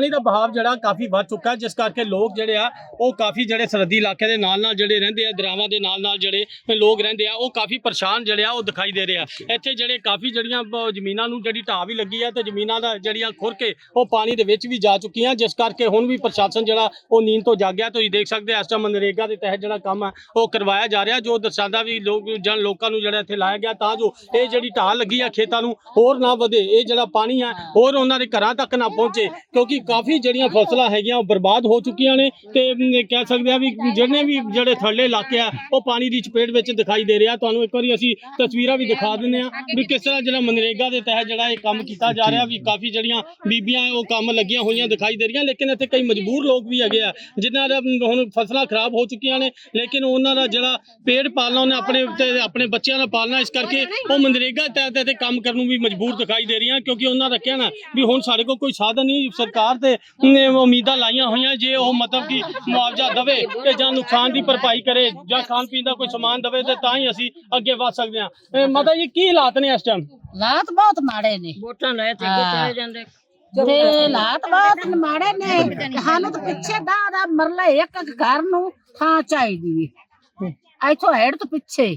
ਪਾਣੀ ਦਾ ਬਹਾਵ ਜਿਹੜਾ ਕਾਫੀ ਵੱਧ ਚੁੱਕਾ ਜਿਸ ਕਰਕੇ ਲੋਕ ਜਿਹੜੇ ਆ, ਉਹ ਕਾਫੀ ਜਿਹੜੇ ਸਰਹੱਦੀ ਇਲਾਕੇ ਦੇ ਨਾਲ ਨਾਲ ਜਿਹੜੇ ਰਹਿੰਦੇ ਆ ਦਰਾਵਾਂ ਦੇ ਨਾਲ ਨਾਲ ਜਿਹੜੇ ਲੋਕ ਰਹਿੰਦੇ ਆ, ਉਹ ਕਾਫੀ ਪਰੇਸ਼ਾਨ ਜਿਹੜੇ ਆ, ਉਹ ਦਿਖਾਈ ਦੇ ਰਹੇ ਆ। ਇੱਥੇ ਜਿਹੜੇ ਕਾਫੀ ਜਿਹੜੀਆਂ ਬ- ਜ਼ਮੀਨਾਂ ਨੂੰ ਜਿਹੜੀ ਢਾਹ ਵੀ ਲੱਗੀ ਆ ਤੇ ਜ਼ਮੀਨਾਂ ਦਾ ਜਿਹੜੀਆਂ ਖੁਰ ਕੇ ਉਹ ਪਾਣੀ ਦੇ ਵਿੱਚ ਵੀ ਜਾ ਚੁੱਕੀਆਂ, ਜਿਸ ਕਰਕੇ ਹੁਣ ਵੀ ਪ੍ਰਸ਼ਾਸਨ ਜਿਹੜਾ ਉਹ ਨੀਂਦ ਤੋਂ ਜਾਗਿਆ। ਤੁਸੀਂ ਦੇਖ ਸਕਦੇ ਆ, ਇਸ ਟਾਈਮ ਮਨਰੇਗਾ ਦੇ ਤਹਿਤ ਜਿਹੜਾ ਕੰਮ ਆ, ਉਹ ਕਰਵਾਇਆ ਜਾ ਰਿਹਾ, ਜੋ ਦਰਸਾਉਂਦਾ ਵੀ ਲੋਕ ਜਨ ਲੋਕਾਂ ਨੂੰ ਜਿਹੜਾ ਇੱਥੇ ਲਾਇਆ ਗਿਆ, ਤਾਂ ਜੋ ਇਹ ਜਿਹੜੀ ਢਾਹ ਲੱਗੀ ਆ ਖੇਤਾਂ ਨੂੰ, ਹੋਰ ਨਾ ਵਧੇ। ਇਹ ਜਿਹੜਾ ਪਾਣੀ ਆ, ਹੋਰ ਉਹਨਾਂ ਦੇ ਘਰਾਂ ਤੱਕ ਨਾ ਪਹੁੰਚੇ, ਕਿਉਂਕਿ ਕਾਫੀ ਜਿਹੜੀਆਂ ਫਸਲਾਂ ਹੈਗੀਆਂ ਉਹ ਬਰਬਾਦ ਹੋ ਚੁੱਕੀਆਂ ਨੇ ਤੇ ਕਹਿ ਸਕਦੇ ਆ ਵੀ ਜਿਹਨੇ ਵੀ ਜਿਹੜੇ ਥੱਲੇ ਇਲਾਕੇ ਆ, ਉਹ ਪਾਣੀ ਦੀ ਚਪੇਟ ਵਿੱਚ ਦਿਖਾਈ ਦੇ ਰਿਹਾ। ਤੁਹਾਨੂੰ ਇੱਕ ਵਾਰੀ ਅਸੀਂ ਤਸਵੀਰਾਂ ਵੀ ਦਿਖਾ ਦਿੰਦੇ ਆ ਵੀ ਕਿਸ ਤਰ੍ਹਾਂ ਜਿਹੜਾ ਮਨਰੇਗਾ ਦੇ ਤਹਿਤ ਜਿਹੜਾ ਇਹ ਕੰਮ ਕੀਤਾ ਜਾ ਰਿਹਾ, ਵੀ ਕਾਫੀ ਜਿਹੜੀਆਂ ਬੀਬੀਆਂ ਉਹ ਕੰਮ ਲੱਗੀਆਂ ਹੋਈਆਂ ਦਿਖਾਈ ਦੇ ਰਹੀਆਂ। ਲੇਕਿਨ ਇੱਥੇ ਕਈ ਮਜਬੂਰ ਲੋਕ ਵੀ ਹੈਗੇ ਆ, ਜਿਨ੍ਹਾਂ ਦਾ ਹੁਣ ਫਸਲਾਂ ਖਰਾਬ ਹੋ ਚੁੱਕੀਆਂ ਨੇ, ਲੇਕਿਨ ਉਹਨਾਂ ਦਾ ਜਿਹੜਾ ਪੇੜ ਪਾਲਣਾ, ਉਹਨੇ ਆਪਣੇ ਉੱਤੇ ਆਪਣੇ ਬੱਚਿਆਂ ਦਾ ਪਾਲਣਾ, ਇਸ ਕਰਕੇ ਉਹ ਮਨਰੇਗਾ ਦੇ ਤਹਿਤ ਇੱਥੇ ਕੰਮ ਕਰਨ ਨੂੰ ਵੀ ਮਜਬੂਰ ਦਿਖਾਈ ਦੇ ਰਹੀਆਂ, ਕਿਉਂਕਿ ਉਹਨਾਂ ਦਾ ਕਹਿਣਾ ਵੀ ਹੁਣ ਸਾਡੇ ਕੋਲ ਕੋਈ ਸਾਧਨ ਨਹੀਂ, ਸਰਕਾਰ ਤੇ ਨੇ ਉਮੀਦਾਂ ਲਾਈਆਂ ਹੋਈਆਂ ਜੇ ਉਹ ਮਤਲਬ ਕਿ ਮੁਆਵਜ਼ਾ ਦੇਵੇ ਤੇ ਜਾਂ ਨੁਕਸਾਨ ਦੀ ਭਰਪਾਈ ਕਰੇ ਜਾਂ ਖਾਣ ਪੀਣ ਦਾ ਕੋਈ ਸਮਾਨ ਦੇਵੇ ਤੇ ਤਾਂ ਹੀ ਅਸੀਂ ਅੱਗੇ ਵਧ ਸਕਦੇ ਹਾਂ। ਮਤਲਬ ਇਹ ਕੀ ਹਾਲਾਤ ਨੇ ਇਸ ਟਾਈਮ ਹਾਲਾਤ ਬਹੁਤ ਮਾੜੇ ਨੇ। ਵੋਟਾਂ ਲੈ ਤੇ। ਚਲੇ ਜਾਂਦੇ? ਤੇ ਹਾਲਾਤ ਬਹੁਤ ਮਾੜੇ ਨੇ ਸਾਨੂੰ ਤਾਂ ਪਿੱਛੇ ਦਾ ਦਾ ਮਰਲਾ ਇੱਕ ਇੱਕ ਘਰ ਨੂੰ ਥਾਂ ਚਾਹੀਦੀ ਹੈ ਇੱਥੋਂ ਹੈਡ ਤੋਂ ਪਿੱਛੇ।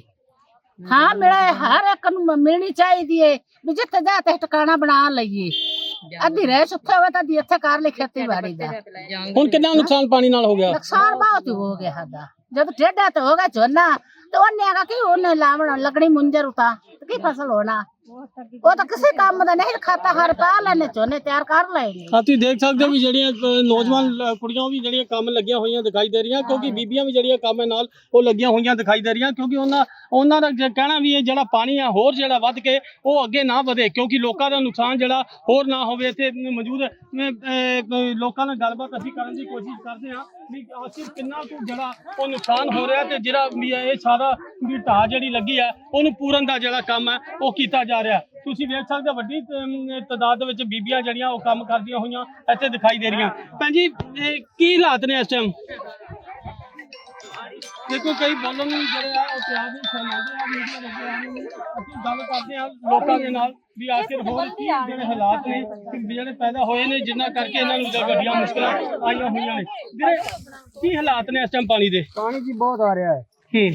ਹਾਂ ਮਿਲੇ ਹਰ ਇੱਕ ਨੂੰ ਮਿਲਣੀ ਚਾਹੀਦੀ ਹੈ ਵੀ ਜਿੱਥੇ ਜਾ ਤੇ ਟਿਕਾਣਾ ਬਣਾ ਲਈਏ। ਅੱਧੀ ਰਹਿ ਸੁੱਥੇ ਹੋਵੇ ਤਾਂ ਅੱਧੀ ਇੱਥੇ ਕਰ ਲਈ ਖੇਤੀਬਾੜੀ ਦਾ। ਹੁਣ ਕਿੰਨਾ ਨੁਕਸਾਨ ਪਾਣੀ ਨਾਲ ਹੋ ਗਿਆ? ਨੁਕਸਾਨ ਬਹੁਤ ਹੋ ਗਿਆ ਸਾਡਾ। ਜਦ ਟੇਡਾ ਤੇ ਹੋ ਗਿਆ ਝੋਨਾ ਤੇ ਉਹਨੇ ਆਗਾ ਕਿ ਉਹਨੇ ਲਾਵਣਾ ਲੱਗਣੀ ਮੁੰਜਰ ਉਤਾ ਤੇ ਕੀ ਫਸਲ ਹੋਣਾ? ਉਹ ਤਾਂ ਕਿਸੇ ਕੰਮ ਦਾ ਨਹੀਂ ਖਾਤਾ ਹਰ ਪਾ ਲੈਣੇ ਝੋਨੇ ਤਿਆਰ ਕਰ ਲੈਣੇ ਹਾਂ ਤੁਸੀਂ ਦੇਖ ਸਕਦੇ ਹੋ ਵੀ ਜਿਹੜੀਆਂ ਅ, ਨੌਜਵਾਨ ਲ- ਕੁੜੀਆਂ ਵੀ ਜਿਹੜੀਆਂ ਕੰਮ ਲੱਗੀਆਂ ਹੋਈਆਂ ਦਿਖਾਈ ਦੇ ਰਹੀਆਂ ਕਿਉਂਕਿ ਬੀਬੀਆਂ ਵੀ ਜਿਹੜੀਆਂ ਕੰਮ ਦੇ ਨਾਲ ਉਹ ਲੱਗੀਆਂ ਹੋਈਆਂ ਦਿਖਾਈ ਦੇ ਰਹੀਆਂ ਕਿਉਂਕਿ ਉਹਨਾਂ ਉਹਨਾਂ ਦਾ ਜੇ ਕਹਿਣਾ ਵੀ ਇਹ ਜਿਹੜਾ ਪਾਣੀ ਆ ਹੋਰ ਜਿਹੜਾ ਵੱਧ ਕੇ ਉਹ ਅੱਗੇ ਨਾ ਵਧੇ ਕਿਉਂਕਿ ਲੋਕਾਂ ਦਾ ਨੁਕਸਾਨ ਜਿਹੜਾ ਹੋਰ ਨਾ ਹੋਵੇ ਇੱਥੇ ਮੌਜੂਦ ਅ, ਅ, ਲੋਕਾਂ ਨਾਲ ਗੱਲਬਾਤ ਅਸੀਂ ਕਰਨ ਦੀ ਕੋਸ਼ਿਸ਼ ਕਰਦੇ ਹਾਂ ਵੀ ਆਖਿਰ ਕਿੰਨਾ ਕੁ ਜਿਹੜਾ ਉਹ ਨੁਕਸਾਨ ਹੋ ਰਿਹਾ ਤੇ ਜਿਹੜਾ ਵੀ ਇਹ ਸਾਰਾ ਵੀ ਢਾਹ ਜਿਹੜੀ ਲੱਗੀ ਆ ਉਹਨੂੰ ਪੂਰਨ ਦਾ ਜਿਹੜਾ ਕੰਮ ਹੈ ਉਹ ਕੀਤਾ ਜਾ ਰਿਹਾ। ਤੁਸੀਂ ਵੇਖ ਸਕਦੇ ਹੋ ਵੱਡੀ ਤਾਦਾਦ ਦੇ ਵਿੱਚ ਬੀਬੀਆਂ ਜਿਹੜੀਆਂ ਉਹ ਕੰਮ ਕਰਦੀਆਂ ਹੋਈਆਂ ਇੱਥੇ ਦਿਖਾਈ ਦੇ ਰਹੀਆਂ। ਭੈਣ ਜੀ ਕੀ ਹਾਲਾਤ ਨੇ ਇਸ ਟਾਈਮ ਦੇਖੋ ਕਈ ਬੋਲਣ ਨੂੰ ਜਿਹੜੇ ਆ ਉਹ ਤਿਆਰ ਨਹੀਂ ਫਰਮਾਉਂਦੇ ਆ ਮੀਡੀਆ ਲੱਗੇ ਆ ਨੇ। ਅਸੀਂ ਗੱਲ ਕਰਦੇ ਆ ਲੋਕਾਂ ਦੇ ਨਾਲ ਵੀ ਆਖਿਰ ਹੋਰ ਕੀ ਜਿਹੜੇ ਹਾਲਾਤ ਨੇ ਕਿ ਜਿਹੜੇ ਪੈਦਾ ਹੋਏ ਨੇ ਜਿਨ੍ਹਾਂ ਕਰਕੇ ਇਹਨਾਂ ਨੂੰ ਵੱਡੀਆਂ ਮੁਸ਼ਕਲਾਂ ਆਈਆਂ ਹੋਈਆਂ ਨੇ। ਵੀਰੇ ਕੀ ਹਾਲਾਤ ਨੇ ਇਸ ਟਾਈਮ ਪਾਣੀ ਦੇ? ਪਾਣੀ ਜੀ ਬਹੁਤ ਆ ਰਿਹਾ ਹੈ। ਹੂੰ।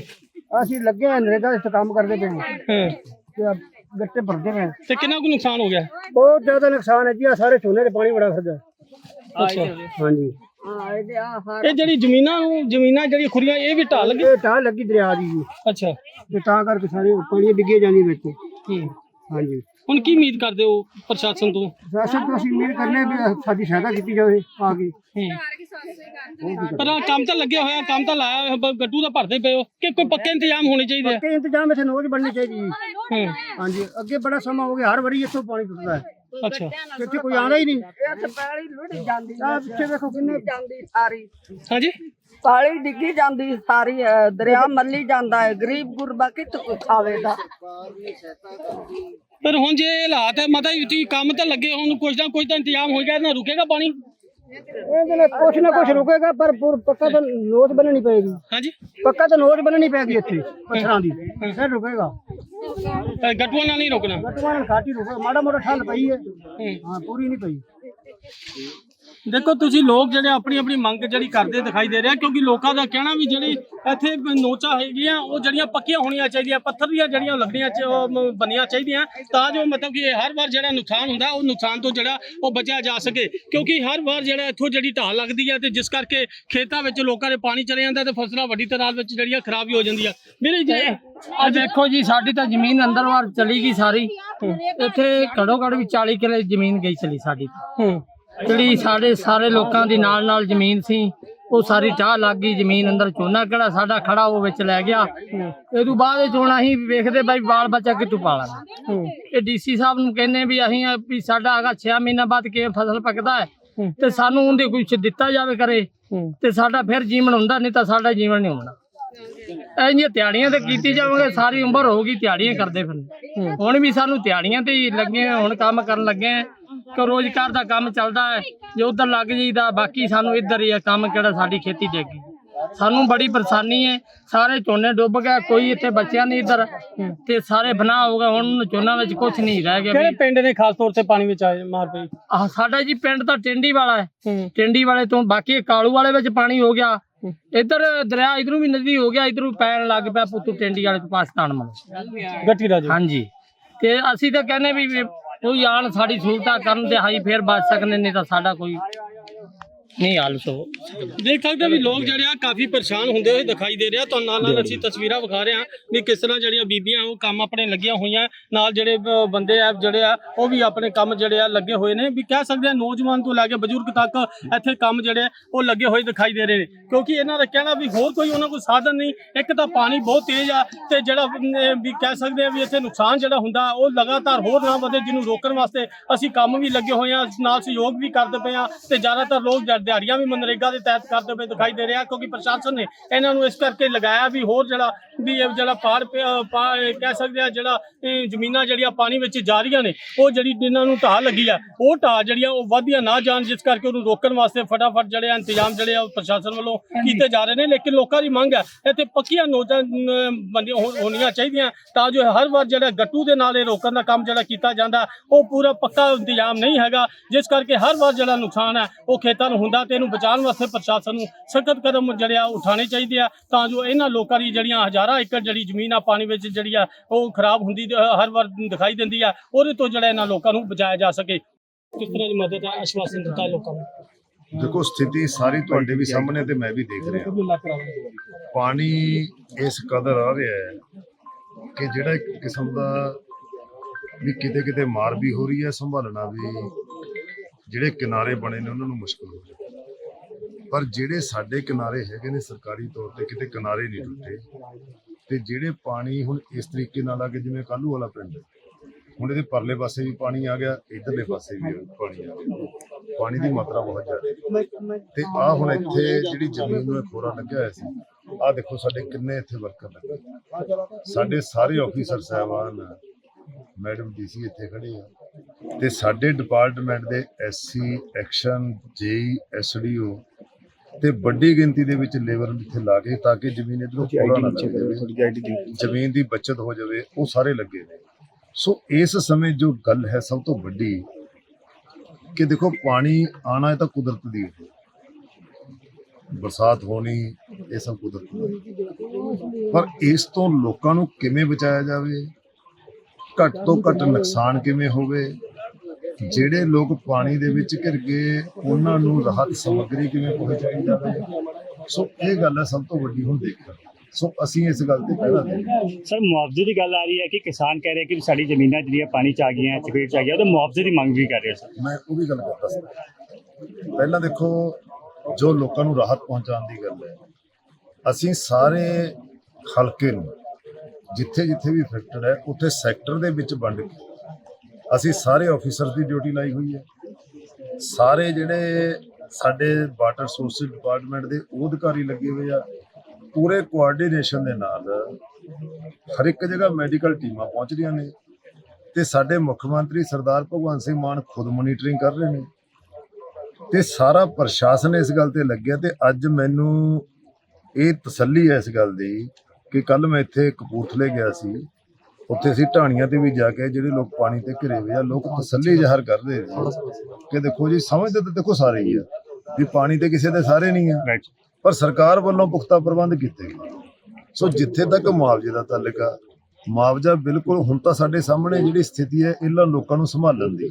ਅਸੀਂ ਲੱਗੇ ਹਾਂ ਨਰੇਗਾ ਵਿੱਚ ਕੰਮ ਕਰਦੇ ਪਏ ਹਾਂ ਹਾਂ। ਤੇ ਆਹ ਗੱਟੇ ਭਰਦੇ ਪਏ ਹਾਂ। ਤੇ ਕਿੰਨਾ ਕੁ ਨੁਕਸਾਨ ਹੋ ਗਿਆ? ਬਹੁਤ ਜ਼ਿਆਦਾ ਨੁਕਸਾਨ ਹੈ ਜੀ ਆ ਸਾਰੇ ਝੋਨੇ ਦੇ ਪਾਣੀ ਬੜਾ ਫਿਰਦਾ ਅੱਛਾ ਹਾਂਜੀ। ਆ ਇਹ ਜਿਹੜੀ ਜ਼ਮੀਨਾਂ ਨੂੰ ਜ਼ਮੀਨਾਂ ਜਿਹੜੀਆਂ ਖੁਰੀਆਂ ਇਹ ਵੀ ਢਾਹ ਲੱਗੀ? ਇਹ ਟਾਹ ਲੱਗੀ ਦਰਿਆ ਦੀ ਜੀ। ਅੱਛਾ। ਤੇ ਤਾਂ ਕਰਕੇ ਸਾਰੇ ਪਾਣੀ ਡਿੱਗੇ ਜਾਂਦੀ ਵਿੱਚ। ਹੂੰ। ਹਾਂਜੀ। ਹੁਣ ਕੀ ਉਮੀਦ ਕਰਦੇ ਹੋ ਪ੍ਰਸ਼ਾਸਨ ਤੋਂ? ਰਾਸ਼ਨ ਤੋਂ ਅਸੀਂ ਉਮੀਦ ਕਰਨੇ ਵੀ ਸਾਡੀ ਸਹਾਇਤਾ ਕੀਤੀ ਜਾਵੇ ਆ ਕੇ। ਪਰ ਆਹ ਕੰਮ ਤਾਂ ਲੱਗਿਆ ਹੋਇਆ ਕੰਮ ਤਾਂ ਲਾਇਆ ਹੋਇਆ, ਬ- ਗੱਟੂ ਤਾਂ ਭਰਦੇ ਪਏ ਹੋ। ਕਿ ਕੋਈ ਪੱਕੇ ਇੰਤਜ਼ਾਮ ਹੋਣੇ ਚਾਹੀਦੇ ਆ? ਤੇ ਇੰਤਜ਼ਾਮ ਇੱਥੇ ਨੋਜ ਬਣਨੀ ਚਾਹੀਦੀ ਜੀ। ਹੂੰ। ਹਾਂਜੀ ਅੱਗੇ ਬੜਾ ਸਮਾਂ ਹੋ ਗਿਆ ਹਰ ਵਾਰੀ ਇੱਥੋਂ ਪਾਣੀ ਟੁੱਟਦਾ ਹੈ। ਅੱਛਾ। ਇੱਥੇ ਕੋਈ ਆਉਂਦਾ ਹੀ ਨਹੀਂ। ਇੱਥੇ ਪੈਲੀ ਲੁੱਟ ਜਾਂਦੀ ਆ ਪਿੱਛੇ ਵੇਖੋ ਕਿੰਨੇ ਜਾਂਦੀ ਸਾਰੀ। ਹਾਂਜੀ? ਪਾਲੀ ਡਿੱਗੀ ਜਾਂਦੀ ਸਾਰੀ ਅਹ, ਦਰਿਆ ਮੱਲੀ ਜਾਂਦਾ ਹੈ ਗਰੀਬ ਗੁਰਬਾ ਕਿੱਥੋਂ ਕੁਛ ਖਾਵੇਗਾ ਪਰ ਹੁਣ ਜੇ ਇਹ ਹਾਲਾਤ ਹੈ ਮਤਾ ਤੁਸੀਂ ਕੰਮ ਤਾਂ ਲੱਗੇ ਹੁਣ ਕੁਝ ਨਾ ਕੁਝ ਤਾਂ ਇੰਤਜ਼ਾਮ ਹੋਏਗਾ ਨਾ ਰੁਕੇਗਾ ਪਾਣੀ? ਇਹਦੇ ਨਾਲ ਕੁਛ ਨਾ ਕੁਛ ਰੁਕੇਗਾ ਪਰ ਪੂਰ- ਪੱਕਾ ਤਾਂ ਨੋਟ ਬਣਨੀ ਪਏਗੀ। ਹਾਂਜੀ। ਪੱਕਾ ਤਾਂ ਨੋਟ ਬਣਨੀ ਪੈਗੀ ਇੱਥੇ ਪੱਥਰਾਂ ਦੀ। ਫਿਰ ਰੁਕੇਗਾ। ਤਾਂ ਗੱਟੂਆਂ ਨਾਲ ਨਹੀਂ ਰੁਕਣਾ। ਗਟਵਾਨ ਘਾਟੀ ਰੁਕੇਗਾ। ਮਾੜਾ ਮੋਟਾ ਠੱਲ ਪਈ ਹੂੰ। ਹਾਂ ਪੂਰੀ ਨਹੀਂ ਪਈ। ਦੇਖੋ ਤੁਸੀਂ ਲੋਕ ਜਿਹੜੇ ਆਪਣੀ ਆਪਣੀ ਮੰਗ ਜਿਹੜੀ ਕਰਦੇ ਦਿਖਾਈ ਦੇ ਰਿਹਾ ਕਿਉਂਕਿ ਲੋਕਾਂ ਦਾ ਕਹਿਣਾ ਵੀ ਜਿਹੜੀ ਇੱਥੇ ਨੋਚਾ ਹੈਗੀਆਂ ਉਹ ਜਿਹੜੀਆਂ ਪੱਕੀਆਂ ਹੋਣੀਆਂ ਚਾਹੀਦੀਆਂ ਪੱਥਰ ਦੀਆਂ ਜਿਹੜੀਆਂ ਲੱਗਣੀਆਂ ਚ- ਬਣਨੀਆਂ ਚਾਹੀਦੀਆਂ ਤਾਂ ਜੋ ਮਤਲਬ ਕਿ ਹਰ ਵਾਰ ਜਿਹੜਾ ਨੁਕਸਾਨ ਹੁੰਦਾ ਉਹ ਨੁਕਸਾਨ ਤੋਂ ਜਿਹੜਾ ਉਹ ਬਚਿਆ ਜਾ ਸਕੇ। ਕਿਉਂਕਿ ਹਰ ਵਾਰ ਜਿਹੜਾ ਇੱਥੋਂ ਜਿਹੜੀ ਢਾਹ ਲੱਗਦੀ ਹੈ ਤੇ ਜਿਸ ਕਰਕੇ ਖੇਤਾਂ ਵਿੱਚ ਲੋਕਾਂ ਦੇ ਪਾਣੀ ਚਲੇ ਜਾਂਦਾ ਤੇ ਫਸਲਾਂ ਵੱਡੀ ਤਾਦਾਦ ਵਿੱਚ ਜਿਹੜੀਆਂ ਖਰਾਬ ਹੋ ਜਾਂਦੀਆਂ। ਵੀਰੇ ਜੀ ਆ ਦੇਖੋ ਜੀ ਸਾਡੀ ਤਾਂ ਜ਼ਮੀਨ ਅੰਦਰ ਵਾਰ ਚਲੀ ਗਈ ਸਾਰੀ। ਇੱਥੇ ਘੜੋ ਘੜ ਵੀ 40 ਕਿਲੇ ਜ਼ਮੀਨ ਗਈ ਚਲੀ ਸਾਡੀ ਹੂੰ। ਜਿਹੜੀ ਸਾਡੇ ਸਾਰੇ ਲੋਕਾਂ ਦੀ ਨਾਲ ਨਾਲ ਜ਼ਮੀਨ ਸੀ, ਉਹ ਸਾਰੀ ਚਾਹ ਲੱਗ ਗਈ, ਜ਼ਮੀਨ ਅੰਦਰ ਝੋਨਾ ਕਿਹੜਾ ਸਾਡਾ ਖੜਾ ਉਹ ਵਿੱਚ ਲੈ ਗਿਆ। ਇਹ ਤੋਂ ਬਾਅਦ ਇਹ ਹੁਣ ਅਸੀਂ ਵੇਖਦੇ ਬਾਈ ਬਾਲ ਬੱਚਾ ਕਿੱਥੋਂ ਪਾਲਾਂਗੇ ਇਹ ਡੀਸੀ ਸਾਹਿਬ ਨੂੰ ਕਹਿੰਦੇ ਵੀ ਅਸੀਂ ਵੀ ਸਾਡਾ ਹੈਗਾ 6 ਮਹੀਨਾ ਬਾਅਦ ਕਿਵੇਂ ਫਸਲ ਪੱਕਦਾ ਹੈ, ਤੇ ਸਾਨੂੰ ਉਹਦੇ ਕੁਝ ਦਿੱਤਾ ਜਾਵੇ ਕਰੇ, ਤੇ ਸਾਡਾ ਫਿਰ ਜੀਵਨ ਹੁੰਦਾ, ਨਹੀਂ ਤਾਂ ਸਾਡਾ ਜੀਵਨ ਨਹੀਂ ਹੋਣਾ। ਇਹ ਜਿਹੀਆਂ ਤਿਆੜੀਆਂ ਤੇ ਕੀਤੀ ਜਾਵਾਂਗੇ, ਸਾਰੀ ਉਮਰ ਹੋ ਗਈ ਤਿਆੜੀਆਂ ਕਰਦੇ ਫਿਰ ਹੁਣ ਵੀ ਸਾਨੂੰ ਤਿਆੜੀਆਂ ਤੇ ਹੀ ਲੱਗੇ ਹੁਣ ਕੰਮ ਕਰਨ ਲੱਗੇ ਕਿ ਰੋਜ਼ਗਾਰ ਦਾ ਕੰਮ ਚੱਲਦਾ ਹੈ ਜੇ ਉਧਰ ਲੱਗ ਜਾਈਦਾ ਬਾਕੀ ਸਾਨੂੰ ਇੱਧਰ ਹੀ ਆ ਕੰਮ ਕਿਹੜਾ ਸਾਡੀ ਖੇਤੀ ਡੇਗੀ ਸਾਨੂੰ ਬੜੀ ਪਰੇਸ਼ਾਨੀ ਹੈ ਸਾਰੇ ਝੋਨੇ ਡੁੱਬ ਗਏ ਕੋਈ ਇੱਥੇ ਬਚਿਆ ਨਹੀਂ ਇੱਧਰ ਤੇ ਸਾਰੇ ਬਣਾ ਹੋ ਗਏ ਹੁਣ ਝੋਨਾ ਵਿੱਚ ਕੁਝ ਨਹੀਂ ਰਹਿ ਗਿਆ ਕਿਹੜੇ ਪਿੰਡ ਨੇ ਖਾਸ ਤੌਰ ਤੇ ਪਾਣੀ ਵਿੱਚ ਆਏ ਮਾਰ ਪਈ? ਆਹ ਸਾਡਾ ਜੀ ਪਿੰਡ ਤਾਂ ਟਿੰਡੀ ਵਾਲਾ ਹੈ। ਟਿੰਡੀ ਵਾਲੇ ਤੋਂ ਬਾਕੀ ਕਾਲੂ ਵਾਲੇ ਵਿੱਚ ਪਾਣੀ ਹੋ ਗਿਆ। ਇੱਧਰ ਦਰਿਆ ਇਧਰੋਂ ਵੀ ਨਦੀ ਹੋ ਗਿਆ ਇਧਰੋਂ ਪੈਣ ਲੱਗ ਪਿਆ ਪੁੱਤੂ ਟਿੰਡੀ ਵਾਲੇ ਤੋਂ ਪਾਕਿਸਤਾਨ ਮਲ ਗੱਟੀ ਰਾਜੇ। ਹਾਂਜੀ। ਤੇ ਅਸੀਂ ਤਾਂ ਕਹਿੰਦੇ ਵੀ ਕੋਈ ਆਣ ਸਾਡੀ ਸਹੂਲਤਾਂ ਕਰਨ ਤੇ ਹਾਈ ਫੇਰ ਬਚ ਸਕਨੇ ਨਹੀਂ ਤਾਂ ਸਾਡਾ ਕੋਈ ਨਹੀਂ ਹਾਲ ਸੋ ਦੇਖ ਸਕਦੇ ਹੋ ਵੀ ਲੋਕ ਜਿਹੜੇ ਆ ਕਾਫੀ ਪਰੇਸ਼ਾਨ ਹੁੰਦੇ ਹੋਏ ਦਿਖਾਈ ਦੇ ਰਿਹਾ ਤੁਹਾਨੂੰ ਨਾਲ ਨਾਲ ਅਸੀਂ ਤਸਵੀਰਾਂ ਵਿਖਾ ਰਹੇ ਹਾਂ ਵੀ ਕਿਸ ਤਰ੍ਹਾਂ ਜਿਹੜੀਆਂ ਬੀਬੀਆਂ ਉਹ ਕੰਮ ਆਪਣੇ ਲੱਗੀਆਂ ਹੋਈਆਂ ਨਾਲ ਜਿਹੜੇ ਬੰਦੇ ਆ ਜਿਹੜੇ ਆ ਉਹ ਵੀ ਆਪਣੇ ਕੰਮ ਜਿਹੜੇ ਆ ਲੱਗੇ ਹੋਏ ਨੇ। ਵੀ ਕਹਿ ਸਕਦੇ ਆ ਨੌਜਵਾਨ ਤੋਂ ਲੈ ਕੇ ਬਜ਼ੁਰਗ ਤੱਕ ਇੱਥੇ ਕੰਮ ਜਿਹੜੇ ਆ, ਉਹ ਲੱਗੇ ਹੋਏ ਦਿਖਾਈ ਦੇ ਰਹੇ ਨੇ। ਕਿਉਂਕਿ ਇਹਨਾਂ ਦਾ ਕਹਿਣਾ ਵੀ ਹੋਰ ਕੋਈ ਉਹਨਾਂ ਕੋਲ ਸਾਧਨ ਨਹੀਂ। ਇੱਕ ਤਾਂ ਪਾਣੀ ਬਹੁਤ ਤੇਜ਼ ਆ ਤੇ ਜਿਹੜਾ ਵੀ ਕਹਿ ਸਕਦੇ ਆ ਵੀ ਇੱਥੇ ਨੁਕਸਾਨ ਜਿਹੜਾ ਹੁੰਦਾ ਉਹ ਲਗਾਤਾਰ ਹੋਰ ਨਾ ਵਧੇ ਜਿਹਨੂੰ ਰੋਕਣ ਵਾਸਤੇ ਅਸੀਂ ਕੰਮ ਵੀ ਲੱਗੇ ਹੋਏ ਆ ਨਾਲ ਸਹਿਯੋਗ ਵੀ ਕਰਦੇ ਪਏ ਆ ਤੇ ਜ਼ਿਆਦਾਤਰ ਲੋਕ ਦਿਹਾੜੀਆਂ ਵੀ ਮਨਰੇਗਾ ਦੇ ਤਹਿਤ ਕਰਦੇ ਪਏ ਦਿਖਾਈ ਦੇ ਰਿਹਾ ਕਿਉਂਕਿ ਪ੍ਰਸ਼ਾਸਨ ਨੇ ਇਹਨਾਂ ਨੂੰ ਇਸ ਕਰਕੇ ਲਗਾਇਆ ਵੀ ਹੋਰ ਜਿਹੜਾ ਵੀ ਇਹ ਜਿਹੜਾ ਪਾੜ ਕਹਿ ਸਕਦੇ ਆ ਜਿਹੜਾ ਜ਼ਮੀਨਾਂ ਜਿਹੜੀਆਂ ਪਾਣੀ ਵਿੱਚ ਜਾ ਰਹੀਆਂ ਨੇ ਉਹ ਜਿਹੜੀ ਇਹਨਾਂ ਨੂੰ ਢਾਹ ਲੱਗੀ ਆ ਉਹ ਢਾਹ ਜਿਹੜੀਆਂ ਉਹ ਵਧੀਆਂ ਨਾ ਜਾਣ ਜਿਸ ਕਰਕੇ ਉਹਨੂੰ ਰੋਕਣ ਵਾਸਤੇ ਫਟਾਫਟ ਜਿਹੜੇ ਇੰਤਜ਼ਾਮ ਜਿਹੜੇ ਆ ਪ੍ਰਸ਼ਾਸਨ ਵੱਲੋਂ ਕੀਤੇ ਜਾ ਰਹੇ ਨੇ ਲੇਕਿਨ ਲੋਕਾਂ ਦੀ ਮੰਗ ਹੈ ਇੱਥੇ ਪੱਕੀਆਂ ਨੋਟਾਂ ਹੋਣੀਆਂ ਚਾਹੀਦੀਆਂ ਤਾਂ ਜੋ ਹਰ ਵਾਰ ਜਿਹੜਾ ਗੱਟੂ ਦੇ ਨਾਲ ਇਹ ਰੋਕਣ ਦਾ ਕੰਮ ਜਿਹੜਾ ਕੀਤਾ ਜਾਂਦਾ ਉਹ ਪੂਰਾ ਪੱਕਾ ਇੰਤਜ਼ਾਮ ਨਹੀਂ ਹੈਗਾ ਜਿਸ ਕਰਕੇ ਹਰ ਵਾਰ ਜਿਹੜਾ ਨੁਕਸਾਨ ਹੈ ਉਹ ਖੇਤਾਂ ਨੂੰ ਹੁੰਦਾ ਤੇ ਇਹਨੂੰ ਬਚਾਉਣ ਵਾਸਤੇ ਪ੍ਰਸ਼ਾਸਨ ਨੂੰ ਸਖਤ ਕਦਮ ਜਿਹੜੇ ਆ ਉਠਾਣੇ ਚਾਹੀਦੇ ਆ ਤਾਂ ਜੋ ਇਹਨਾਂ ਲੋਕਾਂ ਦੀ ਜਿਹੜੀਆਂ ਹਜ਼ਾਰਾਂ ਏਕੜ ਜਿਹੜੀ ਜ਼ਮੀਨ ਆ ਪਾਣੀ ਵਿੱਚ ਜਿਹੜੀ ਆ ਉਹ ਖਰਾਬ ਹੁੰਦੀ ਹਰ ਵਾਰ ਦਿਖਾਈ ਦਿੰਦੀ ਆ ਉਹਦੇ ਤੋਂ ਜਿਹੜਾ ਇਹਨਾਂ ਲੋਕਾਂ ਨੂੰ ਬਚਾਇਆ ਜਾ ਸਕੇ। ਕਿਸ ਤਰ੍ਹਾਂ ਦੀ ਮਦਦ ਆ ਆਸ਼ਵਾਸਨ ਦਿੱਤਾ ਲੋਕਾਂ ਨੂੰ? ਦੇਖੋ ਸਥਿਤੀ ਸਾਰੀ ਤੁਹਾਡੇ ਵੀ ਸਾਹਮਣੇ ਤੇ ਮੈਂ ਵੀ ਦੇਖ ਰਿਹਾ। ਪਾਣੀ ਇਸ ਕਦਰ ਆ ਰਿਹਾ ਹੈ ਕਿ ਜਿਹੜਾ ਇੱਕ ਕਿਸਮ ਦਾ ਵੀ ਕਿਤੇ ਕਿਤੇ ਮਾਰ ਵੀ ਹੋ ਰਹੀ ਹੈ ਸੰਭਾਲਣਾ ਵੀ ਜਿਹੜੇ ਕਿਨਾਰੇ ਬਣੇ ਨੇ ਉਹਨਾਂ ਨੂੰ ਮੁਸ਼ਕਲ ਹੋ ਰਹੀ ਹੈ। ਪਰ ਜਿਹੜੇ ਸਾਡੇ ਕਿਨਾਰੇ ਹੈਗੇ ਨੇ ਸਰਕਾਰੀ ਤੌਰ ਤੇ ਕਿਤੇ ਕਿਨਾਰੇ ਨਹੀਂ ਟੁੱਟੇ, ਤੇ ਜਿਹੜੇ ਪਾਣੀ ਹੁਣ ਇਸ ਤਰੀਕੇ ਨਾਲ ਆ ਕੇ ਜਿਵੇਂ ਕਾਲੂ ਵਾਲਾ ਪਿੰਡ ਹੁਣ ਇਹਦੇ ਪਰਲੇ ਪਾਸੇ ਵੀ ਪਾਣੀ ਆ ਗਿਆ, ਇਧਰਲੇ ਪਾਸੇ ਵੀ ਪਾਣੀ ਆ ਗਿਆ। ਪਾਣੀ ਦੀ ਮਾਤਰਾ ਬਹੁਤ ਜ਼ਿਆਦਾ ਹੈ। ਤੇ ਆ ਹੁਣ ਇੱਥੇ ਜਿਹੜੀ ਜ਼ਮੀਨ ਨੂੰ ਇਹ ਖੋਰਾ ਲੱਗਿਆ ਹੋਇਆ ਸੀ ਆ ਦੇਖੋ ਸਾਡੇ ਕਿੰਨੇ ਇੱਥੇ ਵਰਕਰ ਲੱਗੇ ਸਾਡੇ ਸਾਰੇ ਆਫੀਸਰ ਸਾਹਿਬਾਨ ਮੈਡਮ ਡੀਸੀ ਇੱਥੇ ਖੜੇ ਆ। ਤੇ ਸਾਡੇ ਡਿਪਾਰਟਮੈਂਟ ਦੇ ਐਸਸੀ ਐਕਸ਼ਨ ਜੇਈ ਐਸਡੀਓ ਤੇ ਵੱਡੀ ਗਿਣਤੀ ਦੇ ਵਿੱਚ ਲੇਬਰ ਇੱਥੇ ਲਾ ਕੇ ਤਾਂ ਕਿ ਜ਼ਮੀਨ ਇਧਰੋਂ ਖੋਰਾ ਨਾ ਲੱਗੇ। ਜ਼ਮੀਨ ਦੀ ਬਚਤ ਹੋ ਜਾਵੇ ਉਹ ਸਾਰੇ ਲੱਗੇ ਨੇ। ਸੋ ਇਸ ਸਮੇਂ ਜੋ ਗੱਲ ਹੈ ਸਭ ਤੋਂ ਵੱਡੀ ਕਿ ਦੇਖੋ ਪਾਣੀ ਆਣਾ ਇਹ ਤਾਂ ਕੁਦਰਤ ਦੀ ਹੈ। ਬਰਸਾਤ ਹੋਣੀ ਇਹ ਸਭ ਕੁਦਰਤ ਦੀ। ਪਰ ਇਸ ਤੋਂ ਲੋਕਾਂ ਨੂੰ ਕਿਵੇਂ ਬਚਾਇਆ ਜਾਵੇ? ਘੱਟ ਤੋਂ ਘੱਟ ਨੁਕਸਾਨ ਕਿਵੇਂ ਹੋਵੇ? ਜਿਹੜੇ ਲੋਕ ਪਾਣੀ ਦੇ ਵਿੱਚ ਘਿਰ ਗਏ ਉਹਨਾਂ ਨੂੰ ਰਾਹਤ ਸਮੱਗਰੀ ਕਿਵੇਂ ਪਹੁੰਚਾਈ ਜਾਵੇ? ਸੋ ਇਹ ਗੱਲ ਹੈ ਸਭ ਤੋਂ ਵੱਡੀ ਹੁਣ ਦੇਖਣ ਸੋ ਅਸੀਂ ਇਸ ਗੱਲ ਤੇ ਪਹਿਰਾ ਦੇ ਸਰ ਮੁਆਵਜ਼ੇ ਦੀ ਗੱਲ ਆ ਰਹੀ ਹੈ ਕਿ ਕਿਸਾਨ ਕਹਿ ਰਹੇ ਕਿ ਸਾਡੀ ਜ਼ਮੀਨਾਂ ਜਿਹੜੀਆਂ ਪਾਣੀ ਚ ਆ ਗਈਆਂ ਚਪੇਟ ਚ ਆ ਗਿਆ ਉਹਦੇ ਮੁਆਵਜ਼ੇ ਦੀ ਮੰਗ ਵੀ ਕਰ ਰਹੇ ਸਰ। ਮੈਂ ਉਹ ਵੀ ਗੱਲ ਕਰਦਾ ਸੀ। ਪਹਿਲਾਂ ਦੇਖੋ ਜੋ ਲੋਕਾਂ ਨੂੰ ਰਾਹਤ ਪਹੁੰਚਾਉਣ ਦੀ ਗੱਲ ਹੈ ਅਸੀਂ ਸਾਰੇ ਹਲਕੇ ਨੂੰ ਜਿੱਥੇ ਜਿੱਥੇ ਵੀ ਅਫੈਕਟਡ ਹੈ ਉੱਥੇ ਸੈਕਟਰ ਦੇ ਵਿੱਚ ਵੰਡ ਕੇ ਅਸੀਂ ਸਾਰੇ ਆਫੀਸਰ ਦੀ ਡਿਊਟੀ ਲਾਈ ਹੋਈ ਹੈ। ਸਾਰੇ ਜਿਹੜੇ ਸਾਡੇ ਵਾਟਰ ਸੋਰਸਿਸ ਡਿਪਾਰਟਮੈਂਟ ਦੇ ਉਹ ਅਧਿਕਾਰੀ ਲੱਗੇ ਹੋਏ ਆ। ਪੂਰੇ ਕੋਆਰਡੀਨੇਸ਼ਨ ਦੇ ਨਾਲ ਹਰ ਇੱਕ ਜਗ੍ਹਾ ਮੈਡੀਕਲ ਟੀਮਾਂ ਪਹੁੰਚ ਰਹੀਆਂ ਨੇ ਤੇ ਸਾਡੇ ਮੁੱਖ ਮੰਤਰੀ ਸਰਦਾਰ ਭਗਵੰਤ ਸਿੰਘ ਮਾਨ ਖੁਦ ਮੋਨੀਟਰਿੰਗ ਕਰ ਰਹੇ ਨੇ। ਤੇ ਸਾਰਾ ਪ੍ਰਸ਼ਾਸਨ ਇਸ ਗੱਲ ਤੇ ਲੱਗਿਆ ਤੇ ਅੱਜ ਮੈਨੂੰ ਇਹ ਤਸੱਲੀ ਹੈ ਇਸ ਗੱਲ ਦੀ ਕਿ ਕੱਲ ਮੈਂ ਇੱਥੇ ਕਪੂਰਥਲੇ ਗਿਆ ਸੀ। ਉੱਥੇ ਅਸੀਂ ਢਾਣੀਆਂ ਤੇ ਵੀ ਜਾ ਕੇ ਜਿਹੜੇ ਲੋਕ ਪਾਣੀ ਤੇ ਘਿਰੇ ਹੋਏ ਆ ਲੋਕ ਤਸੱਲੀ ਜ਼ਾਹਰ ਕਰਦੇ ਨੇ ਕਿ ਦੇਖੋ ਜੀ ਸਮਝਦੇ ਤਾਂ ਦੇਖੋ ਸਾਰੇ ਹੀ ਆ ਵੀ ਪਾਣੀ ਤੇ ਕਿਸੇ ਦੇ ਸਾਰੇ ਨਹੀਂ ਆ। ਪਰ ਸਰਕਾਰ ਵੱਲੋਂ ਪੁਖਤਾ ਪ੍ਰਬੰਧ ਕੀਤੇ ਗਏ। ਸੋ ਜਿੱਥੇ ਤੱਕ ਮੁਆਵਜ਼ੇ ਦਾ ਤਾਲੁਕ ਆ ਮੁਆਵਜ਼ਾ ਬਿਲਕੁਲ ਹੁਣ ਤਾਂ ਸਾਡੇ ਸਾਹਮਣੇ ਜਿਹੜੀ ਸਥਿਤੀ ਹੈ ਇਹਨਾਂ ਲੋਕਾਂ ਨੂੰ ਸੰਭਾਲਣ ਦੀ।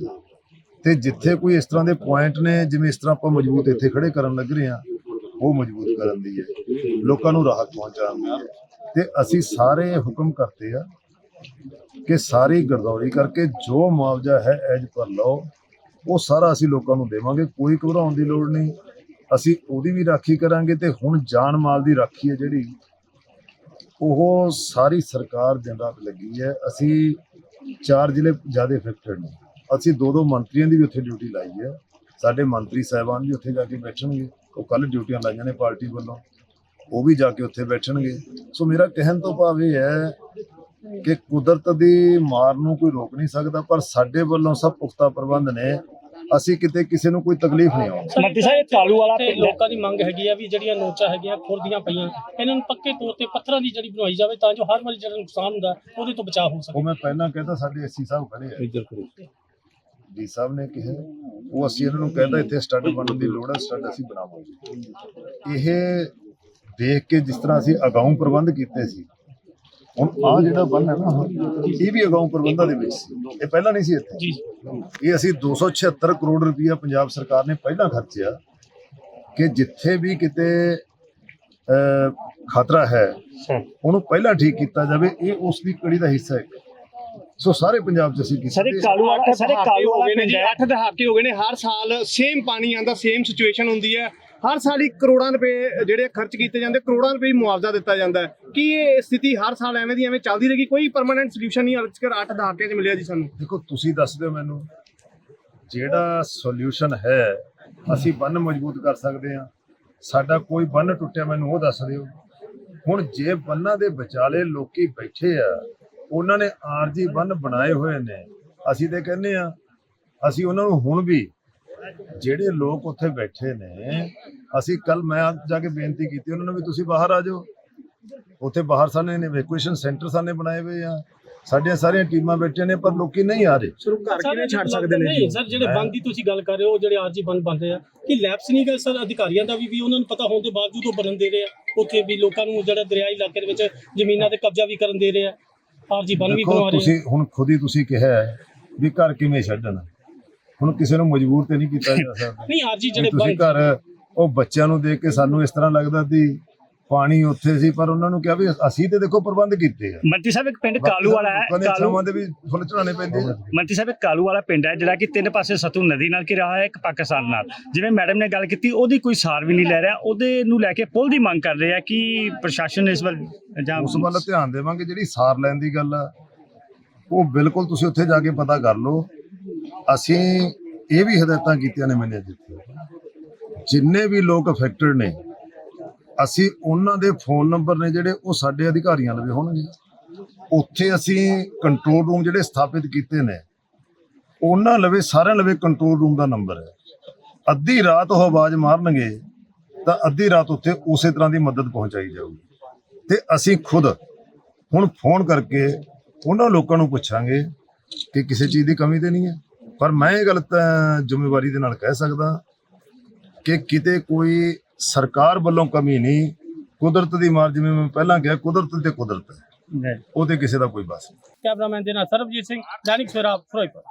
ਤੇ ਜਿੱਥੇ ਕੋਈ ਇਸ ਤਰ੍ਹਾਂ ਦੇ ਪੁਆਇੰਟ ਨੇ ਜਿਵੇਂ ਇਸ ਤਰ੍ਹਾਂ ਆਪਾਂ ਮਜ਼ਬੂਤ ਇੱਥੇ ਖੜੇ ਕਰਨ ਲੱਗ ਰਹੇ ਆ ਉਹ ਮਜ਼ਬੂਤ ਕਰਨ ਦੀ ਹੈ। ਲੋਕਾਂ ਨੂੰ ਰਾਹਤ ਪਹੁੰਚਾਉਣ ਦੀ ਹੈ। ਤੇ ਅਸੀਂ ਸਾਰੇ ਹੁਕਮ ਕਰਤੇ ਆ ਕਿ ਸਾਰੀ ਗਰਦੌਰੀ ਕਰਕੇ ਜੋ ਮੁਆਵਜ਼ਾ ਹੈ ਐਜ ਪਰ ਲਓ, ਉਹ ਸਾਰਾ ਅਸੀਂ ਲੋਕਾਂ ਨੂੰ ਦੇਵਾਂਗੇ, ਕੋਈ ਘਬਰਾਉਣ ਦੀ ਲੋੜ ਨਹੀਂ। ਅਸੀਂ ਉਹਦੀ ਵੀ ਰਾਖੀ ਕਰਾਂਗੇ ਤੇ ਹੁਣ ਜਾਨ ਮਾਲ ਦੀ ਰਾਖੀ ਹੈ ਜਿਹੜੀ, ਉਹ ਸਾਰੀ ਸਰਕਾਰ ਦਿਨ ਰਾਤ ਲੱਗੀ ਹੈ। ਅਸੀਂ ਚਾਰ ਜ਼ਿਲ੍ਹੇ ਜ਼ਿਆਦਾ ਇਫੈਕਟਡ ਨੇ। ਅਸੀਂ ਦੋ ਦੋ ਮੰਤਰੀਆਂ ਦੀ ਵੀ ਉੱਥੇ ਡਿਊਟੀ ਲਾਈ ਹੈ। ਸਾਡੇ ਮੰਤਰੀ ਸਾਹਿਬਾਨ ਵੀ ਉੱਥੇ ਜਾ ਕੇ ਬੈਠਣਗੇ। ਉਹ ਕੱਲ ਡਿਊਟੀਆਂ ਲਾਈਆਂ ਨੇ ਪਾਰਟੀ ਵੱਲੋਂ। ਉਹ ਵੀ ਜਾ ਕੇ ਉੱਥੇ ਬੈਠਣਗੇ। ਸੋ ਮੇਰਾ ਕਹਿਣ ਤੋਂ ਭਾਵ ਇਹ ਹੈ ਕਿ ਕੁਦਰਤ ਦੀ ਮਾਰ ਨੂੰ ਕੋਈ ਰੋਕ ਨਹੀਂ ਸਕਦਾ ਪਰ ਸਾਡੇ ਵੱਲੋਂ ਸਭ ਪੁਖਤਾ ਪ੍ਰਬੰਧ ਨੇ। ਅਸੀਂ ਕਿਤੇ ਕਿਸੇ ਨੂੰ ਕੋਈ ਤਕਲੀਫ ਨਹੀਂ ਆਉਂਦੀ ਮੰਤਰੀ ਸਾਹਿਬ ਇਹ ਕਾਲੂ ਵਾਲਾ। ਲੋਕਾਂ ਦੀ ਮੰਗ ਹੈਗੀ ਆ ਵੀ ਜਿਹੜੀਆਂ ਨੋਚਾਂ ਹੈਗੀਆਂ ਖੁਰਦੀਆਂ ਪਈਆਂ ਇਹਨਾਂ ਨੂੰ ਪੱਕੇ ਤੌਰ ਤੇ ਪੱਥਰਾਂ ਦੀ ਜੜੀ ਬਣਵਾਈ ਜਾਵੇ ਤਾਂ ਜੋ ਹਰ ਵਾਰੀ ਜਿਹੜਾ ਨੁਕਸਾਨ ਹੁੰਦਾ ਉਹਦੇ ਤੋਂ ਬਚਾਅ ਹੋ ਸਕੇ। ਉਹ ਮੈਂ ਪਹਿਲਾਂ ਕਹਿੰਦਾ ਸਾਡੇ ਐਸੀ ਸਾਹਿਬ ਖੜੇ ਆ। ਇੱਧਰ ਡੀ ਸਾਹਿਬ ਨੇ ਕਿਹਾ ਉਹ ਅਸੀਂ ਇਹਨਾਂ ਨੂੰ ਕਹਿੰਦਾ ਇੱਥੇ ਸਟੱਡ ਬਣਨ ਦੀ ਲੋੜ ਹੈ ਸਟੱਡ ਅਸੀਂ ਬਣਾਵਾਂਗੇ। ਇਹ ਦੇਖ ਕੇ ਜਿਸ ਤਰ੍ਹਾਂ ਅਸੀਂ ਅਗਾਊਂ ਪ੍ਰਬੰਧ ਕੀਤੇ ਸੀ ਹੁਣ ਆ ਜਿਹੜਾ ਬੰਨ ਹੈ ਨਾ ਇਹ ਵੀ ਅਗਾਊਂ ਪ੍ਰਬੰਧਾਂ ਦੇ ਵਿੱਚ ਸੀ। ਇਹ ਪਹਿਲਾਂ ਨਹੀਂ ਸੀ ਇੱਥੇ। ਜੀ ਇਹ ਅਸੀਂ 276 ਕਰੋੜ ਰੁਪਈਆ ਪੰਜਾਬ ਸਰਕਾਰ ਨੇ ਪਹਿਲਾਂ ਖਰਚਿਆ ਕਿ ਜਿੱਥੇ ਵੀ ਕਿਤੇ ਖਤਰਾ ਹੈ ਉਹਨੂੰ ਪਹਿਲਾਂ ਠੀਕ ਕੀਤਾ ਜਾਵੇ ਇਹ ਉਸ ਦੀ ਕੜੀ ਦਾ ਹਿੱਸਾ ਹੈ ਸੋ ਸਾਰੇ ਪੰਜਾਬ 'ਚ ਅਸੀਂ ਸਰ ਕਾਲੂ ਵਾਲਾ ਸਰ ਇਹ ਕਾਲੂ ਵਾਲਾ ਪਿੰਡ ਹੈ। ਅੱਠ ਦਹਾਕੇ ਹੋ ਗਏ ਨੇ ਹਰ ਸਾਲ ਸੇਮ ਪਾਣੀ ਆਂਦਾ ਸੇਮ ਸਿਚੁਏਸ਼ਨ ਹੁੰਦੀ ਹੈ। ਹਰ ਸਾਲ ਹੀ ਕਰੋੜਾਂ ਰੁਪਏ ਜਿਹੜੇ ਖਰਚ ਕੀਤੇ ਜਾਂਦੇ, ਕਰੋੜਾਂ ਰੁਪਏ ਮੁਆਵਜ਼ਾ ਦਿੱਤਾ ਜਾਂਦਾ ਹੈ। ਕੀ ਇਹ ਸਥਿਤੀ ਹਰ ਸਾਲ ਐਵੇਂ ਦੀ ਐਵੇਂ ਚੱਲਦੀ ਰਹੇਗੀ? ਕੋਈ ਪਰਮਾਨੈਂਟ ਸੋਲੂਸ਼ਨ ਨਹੀਂ, ਅੱਜ ਤੱਕ ਅੱਠ ਦਹਾਕੇ 'ਚ ਮਿਲਿਆ ਜੀ ਸਾਨੂੰ। ਦੇਖੋ, ਤੁਸੀਂ ਦੱਸ ਦਿਓ ਮੈਨੂੰ, ਜਿਹੜਾ ਸੋਲੂਸ਼ਨ ਹੈ, ਅਸੀਂ ਬੰਨ ਮਜ਼ਬੂਤ ਕਰ ਸਕਦੇ ਹਾਂ। ਸਾਡਾ ਕੋਈ ਬੰਨ ਟੁੱਟਿਆ, ਮੈਨੂੰ ਉਹ ਦੱਸ ਦਿਓ। ਹੁਣ ਜੇ ਬੰਨਾਂ ਦੇ ਵਿਚਾਲੇ ਲੋਕੀ ਬੈਠੇ ਆ, ਉਹਨਾਂ ਨੇ ਆਰਜੀ ਬੰਨ ਬਣਾਏ ਹੋਏ ਨੇ। ਅਸੀਂ ਤੇ ਕਹਿੰਦੇ ਆ ਅਸੀਂ ਉਹਨਾਂ ਨੂੰ ਹੁਣ ਵੀ ਜਿਹੜੇ ਲੋਕ ਉੱਥੇ ਬੈਠੇ ਨੇ ਅਸੀਂ ਕੱਲ ਮੈਂ ਜਾ ਕੇ ਬੇਨਤੀ ਕੀਤੀ ਉਹਨਾਂ ਨੂੰ ਵੀ ਤੁਸੀਂ ਬਾਹਰ ਆ ਜਾਓ। ਉੱਥੇ ਬਾਹਰ ਸਾਨੇ ਨੇ ਇਵੈਕੂਏਸ਼ਨ ਸੈਂਟਰ ਸਾਨੇ ਬਣਾਏ ਹੋਏ ਆ। ਸਾਡੀਆਂ ਸਾਰੀਆਂ ਟੀਮਾਂ ਬੈਠੀਆਂ ਨੇ ਪਰ ਲੋਕੀ ਨਹੀਂ ਆ ਰਹੇ। ਸ਼ੁਰੂ ਘਰ ਕਿਵੇਂ ਛੱਡ ਸਕਦੇ ਨੇ ਨਹੀਂ ਜੀ? ਸਰ ਜਿਹੜੇ ਬੰਦ ਦੀ ਤੁਸੀਂ ਗੱਲ ਕਰ ਰਹੇ ਹੋ ਜਿਹੜੇ ਆਰਜੀ ਬੰਦ ਬਣਦੇ ਆ ਕਿ ਲੈਪਸ ਨਹੀਂ ਗਏ? ਸਰ ਅਧਿਕਾਰੀਆਂ ਦਾ ਵੀ ਵੀ ਉਹਨਾਂ ਨੂੰ ਪਤਾ ਹੋਣ ਦੇ ਬਾਵਜੂਦ ਉਹ ਬਣਨ ਦੇ ਰਹੇ ਆ ਉੱਥੇ ਵੀ ਲੋਕਾਂ ਨੂੰ ਜਿਹੜਾ ਦਰਿਆਈ ਇਲਾਕੇ ਦੇ ਵਿੱਚ ਜ਼ਮੀਨਾਂ ਤੇ ਕਬਜ਼ਾ ਵੀ ਕਰਨ ਦੇ ਰਹੇ ਆ। ਆਰਜੀ ਬੰਦ ਵੀ ਬਣਵਾ ਰਹੇ ਆ। ਤੁਸੀਂ ਹੁਣ ਖੁਦ ਹੀ ਤੁਸੀਂ ਕਿਹਾ ਵੀ ਘਰ ਕਿਵੇਂ ਛੱਡਣ। ਹੁਣ ਕਿਸੇ ਨੂੰ ਮਜਬੂਰ ਤੇ ਨਹੀਂ ਕੀਤਾ ਜਾ ਸਕਦਾ। ਨਹੀਂ ਆਰਜੀ ਜਿਹੜੇ ਤੁਸੀਂ ਘਰ ਉਹ ਬੱਚਿਆਂ ਨੂੰ ਦੇਖ ਕੇ ਸਾਨੂੰ ਇਸ ਤਰ੍ਹਾਂ ਲੱਗਦਾ ਸੀ ਪਾਣੀ ਉੱਥੇ ਸੀ ਪਰ ਉਹਨਾਂ ਨੂੰ ਕਿਹਾ ਵੀ ਅਸੀਂ ਤੇ ਦੇਖੋ ਪ੍ਰਬੰਧ ਕੀਤੇ ਆ। ਮੰਤਰੀ ਸਾਹਿਬ ਇੱਕ ਪਿੰਡ ਕਾਲੂ ਵਾਲਾ ਹੈ ਕਾਲੂ ਦੇ ਵੀ ਫੁੱਲ ਚੜਾਉਣੇ ਪੈਂਦੇ ਆ। ਮੰਤਰੀ ਸਾਹਿਬ ਇੱਕ ਕਾਲੂ ਵਾਲਾ ਪਿੰਡ ਹੈ ਜਿਹੜਾ ਕਿ ਤਿੰਨ ਪਾਸੇ ਸਤੂ ਨਦੀ ਨਾਲ ਘਿਰਿਆ ਹੋਇਆ ਹੈ ਇੱਕ ਪਾਕਿਸਤਾਨ ਨਾਲ। ਜਿਵੇਂ ਮੈਡਮ ਨੇ ਗੱਲ ਕੀਤੀ ਉਹਦੀ ਕੋਈ ਸਾਰ ਵੀ ਨਹੀਂ ਲੈ ਰਿਹਾ। ਉਹਦੇ ਨੂੰ ਲੈ ਕੇ ਪੁੱਲ ਦੀ ਮੰਗ ਕਰ ਰਹੇ ਆ ਕਿ ਪ੍ਰਸ਼ਾਸਨ ਇਸ ਵੱਲ ਜਾਂ ਉਸ ਵੱਲ ਧਿਆਨ ਦੇਵਾਂਗੇ ਜਿਹੜੀ ਸਾਰ ਲੈਣ ਦੀ ਗੱਲ ਆ ਉਹ ਬਿਲਕੁਲ ਤੁਸੀਂ ਉੱਥੇ ਜਾ ਕੇ ਪਤਾ ਕਰ ਲਓ। ਅਸੀਂ ਇਹ ਵੀ ਹਦਾਇਤਾਂ ਕੀਤੀਆਂ ਨੇ ਮੈਨੇ ਜਿੱਥੇ ਜਿੰਨੇ ਵੀ ਲੋਕ ਅਫੈਕਟਡ ਨੇ, ਅਸੀਂ ਉਹਨਾਂ ਦੇ ਫੋਨ ਨੰਬਰ ਨੇ ਜਿਹੜੇ ਉਹ ਸਾਡੇ ਅਧਿਕਾਰੀਆਂ ਲਵੇ ਹੋਣਗੇ। ਉੱਥੇ ਅਸੀਂ ਕੰਟਰੋਲ ਰੂਮ ਜਿਹੜੇ ਸਥਾਪਿਤ ਕੀਤੇ ਨੇ, ਉਹਨਾਂ ਲਵੇ, ਸਾਰਿਆਂ ਲਵੇ ਕੰਟਰੋਲ ਰੂਮ ਦਾ ਨੰਬਰ ਹੈ। ਅੱਧੀ ਰਾਤ ਉਹ ਆਵਾਜ਼ ਮਾਰਨਗੇ, ਤਾਂ ਅੱਧੀ ਰਾਤ ਉੱਥੇ ਉਸੇ ਤਰ੍ਹਾਂ ਦੀ ਮਦਦ ਪਹੁੰਚਾਈ ਜਾਊਗੀ। ਤੇ ਅਸੀਂ ਖੁਦ ਹੁਣ ਫੋਨ ਕਰਕੇ ਉਹਨਾਂ ਲੋਕਾਂ ਨੂੰ ਪੁੱਛਾਂਗੇ ਕਿ ਕਿਸੇ ਚੀਜ਼ ਦੀ ਕਮੀ ਤੇ ਨਹੀਂ ਹੈ। ਪਰ ਮੈਂ ਇਹ ਗੱਲ ਤਾਂ ਜ਼ਿੰਮੇਵਾਰੀ ਦੇ ਨਾਲ ਕਹਿ ਸਕਦਾ ਕਿ ਕਿਤੇ ਕੋਈ ਸਰਕਾਰ ਵੱਲੋਂ ਕਮੀ ਨਹੀਂ ਕੁਦਰਤ ਦੀ ਮਾਰ ਜਿਵੇਂ ਮੈਂ ਪਹਿਲਾਂ ਕਿਹਾ ਕੁਦਰਤ ਤੇ ਕੁਦਰਤ ਹੈ। ਉਹਦੇ ਕਿਸੇ ਦਾ ਕੋਈ ਬਸ ਨਹੀਂ। ਕੈਮਰਾਮੈਨ ਦੇ ਨਾਲ ਸਰਬਜੀਤ ਸਿੰਘ ਦੈਨਿਕ ਸਵੇਰਾ ਫਿਰੋਜ਼ਪੁਰ।